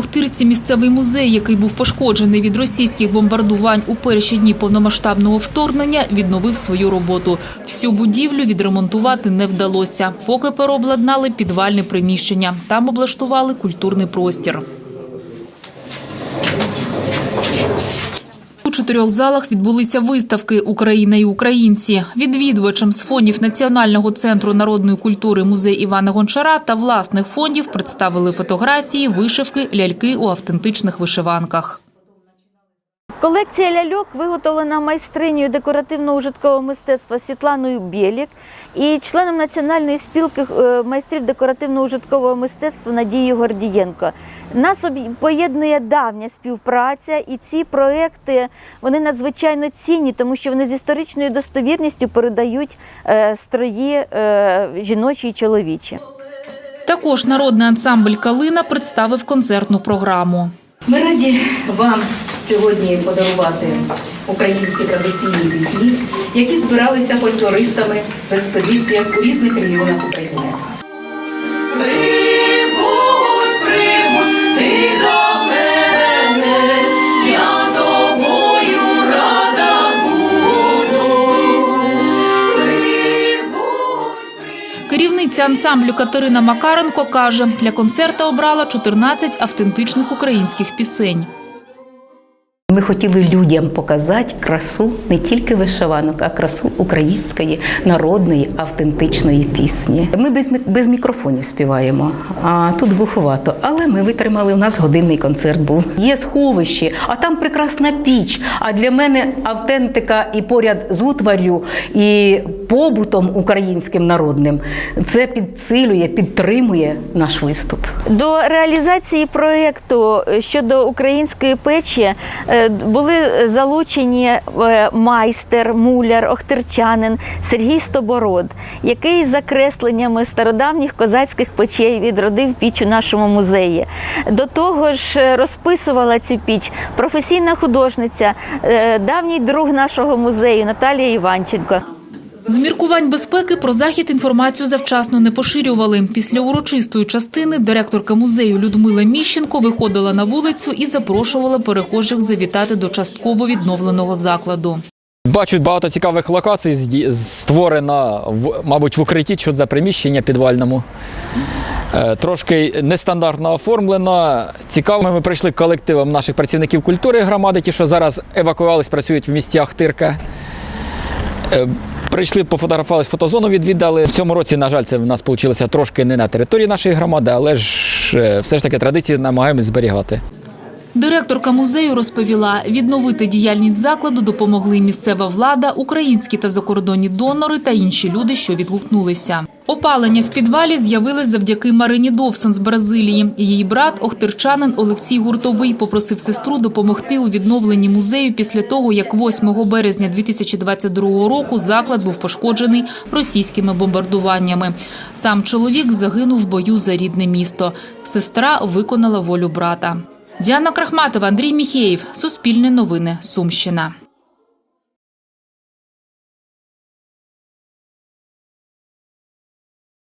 В місцевий музей, який був пошкоджений від російських бомбардувань у перші дні повномасштабного вторгнення, відновив свою роботу. Всю будівлю відремонтувати не вдалося. Поки переобладнали підвальне приміщення. Там облаштували культурний простір. Чотирьох залах відбулися виставки Україна і українці. Відвідувачам з фондів Національного центру народної культури музей Івана Гончара та власних фондів представили фотографії, вишивки, ляльки у автентичних вишиванках. Колекція ляльок виготовлена майстринею декоративно-ужиткового мистецтва Світланою Бєлік і членом Національної спілки е, майстрів декоративно-ужиткового мистецтва Надією Гордієнко. Нас поєднує давня співпраця, і ці проекти вони надзвичайно цінні, тому що вони з історичною достовірністю передають е, строї е, жіночі і чоловічі. Також народний ансамбль Калина представив концертну програму. Ми раді вам сьогодні подарувати українські традиційні пісні, які збиралися фольклористами в експедиціях у різних регіонах України. Керівниця ансамблю Катерина Макаренко каже, для концерта обрала 14 автентичних українських пісень. Ми хотіли людям показати красу не тільки вишиванок, а красу української народної автентичної пісні. Ми без, без мікрофонів співаємо, а тут глуховато. Але ми витримали. У нас годинний концерт був. Є сховище, а там прекрасна піч. А для мене автентика і поряд з утварю, і побутом українським народним це підсилює, підтримує наш виступ. До реалізації проєкту щодо української печі е, були залучені е, майстер, муляр, охтирчанин Сергій Стобород, який за кресленнями стародавніх козацьких печей відродив піч у нашому музеї. До того ж, е, розписувала цю піч професійна художниця, е, давній друг нашого музею Наталія Іванченко. З міркувань безпеки про захід інформацію завчасно не поширювали. Після урочистої частини директорка музею Людмила Міщенко виходила на вулицю і запрошувала перехожих завітати до частково відновленого закладу. Бачу багато цікавих локацій в, мабуть, в укритті, що за приміщення підвальному. Е, Трошки нестандартно оформлено. Цікаво, ми прийшли колективом наших працівників культури громади, ті, що зараз евакуювались, працюють в місті Ахтирка. Прийшли, пофотографувалися, фотозону відвідали. В цьому році, на жаль, це в нас вийшло трошки не на території нашої громади, але ж е, все ж таки традиції намагаємось зберігати. Директорка музею розповіла, відновити діяльність закладу допомогли місцева влада, українські та закордонні донори та інші люди, що відгукнулися. Опалення в підвалі з'явилось завдяки Марині Довсон з Бразилії. Її брат, охтирчанин Олексій Гуртовий, попросив сестру допомогти у відновленні музею після того, як 8 березня 2022 року заклад був пошкоджений російськими бомбардуваннями. Сам чоловік загинув в бою за рідне місто. Сестра виконала волю брата. Діана Крахматова, Андрій Міхеєв. Суспільне новини. Сумщина.